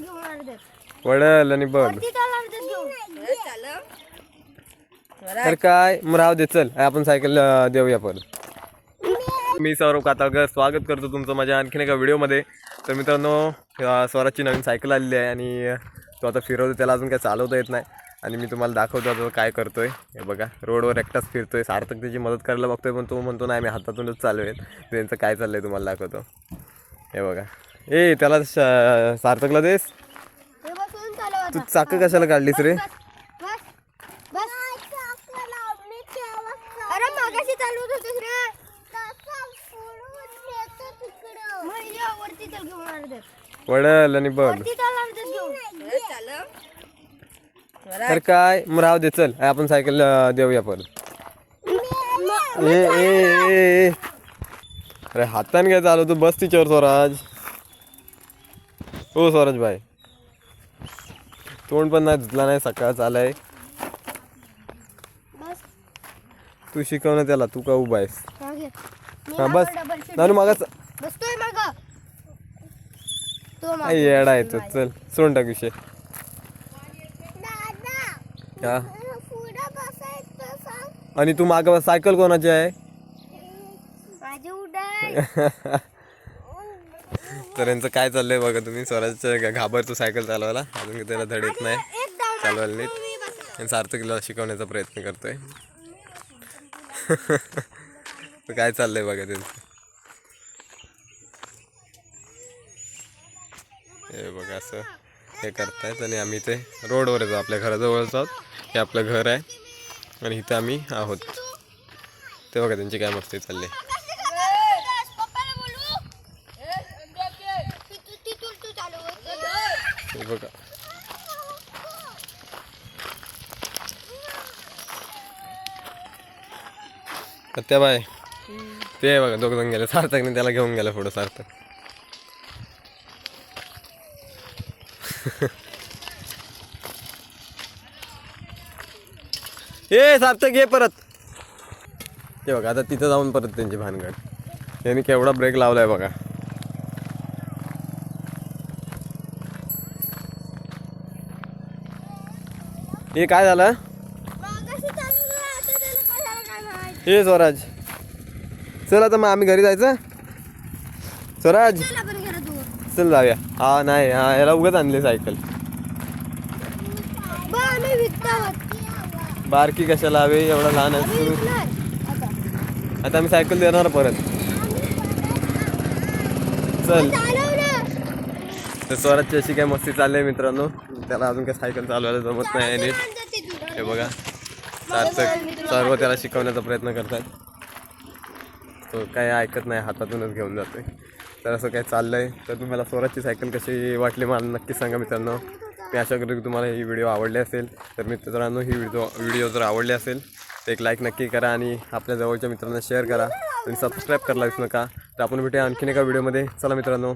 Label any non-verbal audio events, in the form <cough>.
घेऊन वडल आणि बघ. घेऊन. तर काय मग राहू दे चल. आपण सायकल अं, देऊया परत. मी सौरभ काताळकर स्वागत करतो तुमचं माझ्या आणखीन एका व्हिडिओमध्ये. तर मित्रांनो अं, स्वराजची नवीन सायकल आलेली आहे आणि अं, तो आता फिरवतो त्याला अजून काय चालवता येत नाही. आणि मी तुम्हाला दाखवतो आता तो काय करतोय. हे बघा रोडवर एकटाच फिरतोय. सार्थक त्याची मदत करायला बघतोय पण तो म्हणतो नाही मी हातातूनच चालवेल त्यांचं काय चाललंय तुम्हाला दाखवतो. हे बघा. ए त्याला श- सार्थकला देस. हे तू चाकं कशाला काढलीस रे? बस बस अरे मागाशी चालवत होतीस रे. मग ये वरती चल घेऊन अर्ध्यात वडल आणि बघ. वरती चल अर्ध्यात घेऊन. तर काय मग राहू दे चल. आपण सायकल अं, देऊया परत. ए ए ए ए. अरे हाताने काय चालवतो? बस तिच्यावर स्वराज. हो स्वराज भाई. तोंड पण नाही धुतला नाही सकाळ चालाय. बस. तू शिकव ना त्याला तू का उभा आहेस. हा बस. नानू मागाच बसतोय माग. तो मागं येडा येतो चल सोडून टाक विषय. हा. आणि तू माग सायकल कोणाची आहे? माझी उडाय <laughs> तर यांचं काय चाललंय बघा तुम्ही? स्वराजच्या घाबरतो सायकल चालवायला. अजून त्याला धड येत नाही. चालवायला नीट. सार्थकला शिकवण्याचा प्रयत्न करतोय. <laughs> तर काय चाललंय बघा त्यांचं? हे बघा असं हे करतायत आणि आम्ही ते रोडवरच आहोत, आपल्या घराजवळच आहोत. हे आपलं घर आहे. आणि इथं आम्ही आहोत. ते बघा त्यांची काय मस्ती चालली हे बघा त्या बाय. ते बघा दोघ जण गेले. सार्थकने त्याला घेऊन गेला पुढं सार्थक. <laughs> ए सार्थक ये परत. हे बघा आता तिथं जाऊन परत त्यांची भानगड. यांनी केवढा ब्रेक लावलाय बघा. हे काय झालं? हे स्वराज. चल आता मग आम्ही घरी जायचं. स्वराज. चल जाऊया. हा नाही हा याला उगाच आणली सायकल. बारकी कशाला हवी एवढा लहान असतो. आता आम्ही सायकल देणार परत. चल. तर स्वराजची अशी काय मस्ती चालली आहे मित्रांनो. त्याला अजून काय सायकल चालवायला जमत नाही हे बघा. सार्थक सर्व त्याला शिकवण्याचा प्रयत्न करतात. तो काय ऐकत नाही हातातूनच घेऊन जातोय. तर असं काय आहे तर तुम्हाला स्वराजची सायकल कशी वाटली मला नक्की सांगा मित्रांनो. मी आशा करतो की तुम्हाला ही व्हिडिओ आवडली असेल. तर मित्रांनो ही व्हिडिओ व्हिडिओ जर आवडली असेल तर एक लाईक नक्की करा आणि आपल्या जवळच्या मित्रांना शेअर करा. आणि सबस्क्राईब करायला विसरू नका. तर आपण भेटूया आणखीन एका व्हिडिओमध्ये. चला मित्रांनो.